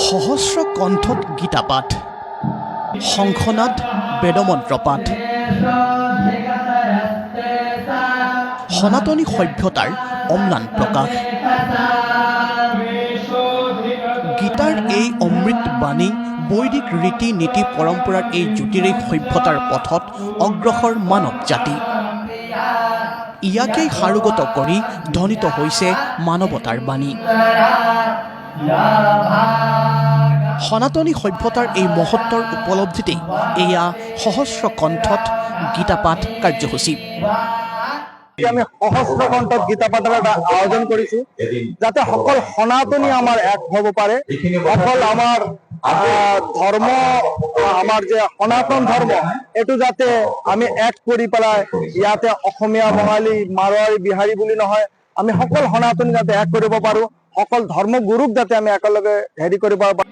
সহস্ৰ কণ্ঠত গীতাপাঠ শংখনাদ বেদমন্ত্ৰপাঠ সনাতনী সভ্যতাৰ অম্লান প্ৰকাশ। গীতাৰ এই অমৃত বাণী বৈদিক ৰীতি নীতি পৰম্পৰাৰ এই জ্যোতিৰেই সভ্যতাৰ পথত অগ্ৰসৰ মানৱ জাতি। ইয়াকেই সাৰোগত কৰি ধ্বনিত হৈছে মানৱতাৰ বাণী। সনাতনী সভ্যতাৰ এই মহত্বৰ উপলব্ধিতেই এয়া সহস্ৰ কণ্ঠত গীতাপাঠ কাৰ্যসূচী। আমি সহস্ৰ কণ্ঠত গীতা এটা আয়োজন কৰিছো, যাতে সকল সনাতনী আমাৰ এক হ'ব পাৰে। অকল আমাৰ ধৰ্ম, আমাৰ যে সনাতন ধৰ্ম, এইটো যাতে আমি এক কৰি পেলাই ইয়াতে অসমীয়া, বঙালী, মাৰোৱাৰী, বিহাৰী বুলি নহয়, আমি সকল সনাতনী যাতে এক কৰিব পাৰো, সকল ধৰ্মগুৰুক যাতে আমি একেলগে হেৰি কৰিব পাৰো।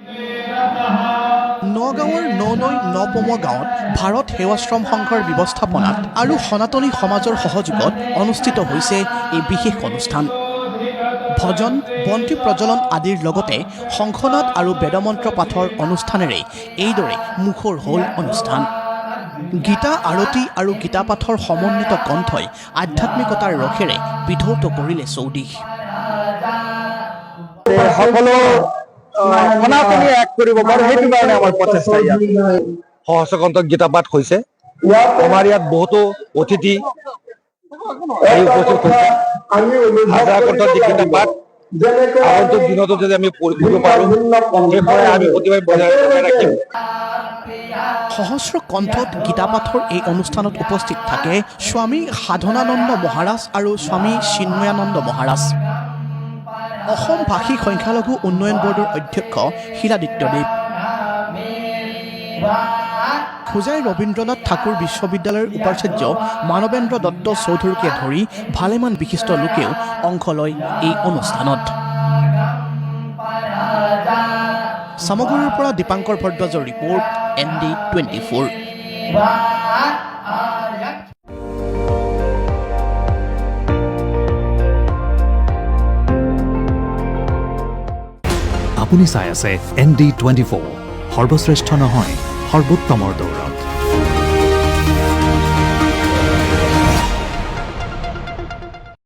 নগাঁৱৰ ন নৈ নপমোৱা গাঁৱত ভাৰত সেৱাশ্ৰম সংঘৰ ব্যৱস্থাপনাত আৰু সনাতনী সমাজৰ সহযোগত অনুষ্ঠিত হৈছে এই বিশেষ অনুষ্ঠান। ভজন, বন্তি প্ৰজ্বলন আদিৰ লগতে শংখনাদ আৰু বেদমন্ত্ৰ পাঠৰ অনুষ্ঠানেৰে এইদৰে মুখৰ হ'ল অনুষ্ঠান। গীতা আৰতি আৰু গীতা পাঠৰ সমন্বিত কণ্ঠই আধ্যাত্মিকতাৰ ৰসেৰে বিধৌত কৰিলে চৌদিশ। সনাতনী এক কৰিব পাৰো সেইটো কাৰণে আমাৰ প্ৰচেষ্টা ইয়াত। সহস্ৰকণ্ঠ গীতা পাঠ হৈছে। আমাৰ ইয়াত বহুতো অতিথি আহি উপস্থিত হৈছে। হাজাৰ কণ্ঠ গীতা পাঠ। আগন্তুক দিনতো যদি আমি কৰিব পাৰোঁ সেইসময়ে আমি প্ৰতিভাই বজাই বজাই ৰাখিম। সহস্ৰ কণ্ঠত গীতাপাঠৰ এই অনুষ্ঠানত উপস্থিত থাকে স্বামী সাধনানন্দ মহাৰাজ আৰু স্বামী চিন্ময়ানন্দ মহাৰাজ। অসম ভাষী সংখ্যালঘু উন্নয়ন বৰ্ডৰ অধ্যক্ষ শিলাদিত্যদেৱ খোজাই ৰবীন্দ্ৰনাথ ঠাকুৰ বিশ্ববিদ্যালয়ৰ উপাচাৰ্য মানৱেন্দ্ৰ দত্ত চৌধুৰীকে ধৰি ভালেমান বিশিষ্ট লোকেও অংশ লয় এই অনুষ্ঠানত। সামগুৰিৰ পৰা Dipankar ভৰদ্বাজৰ report, N D twenty four. আপুনি চাই আছে এন ডি টুৱেণ্টি ফ'ৰ। সৰ্বশ্ৰেষ্ঠ নহয় সৰ্বোত্তমৰ দৌৰ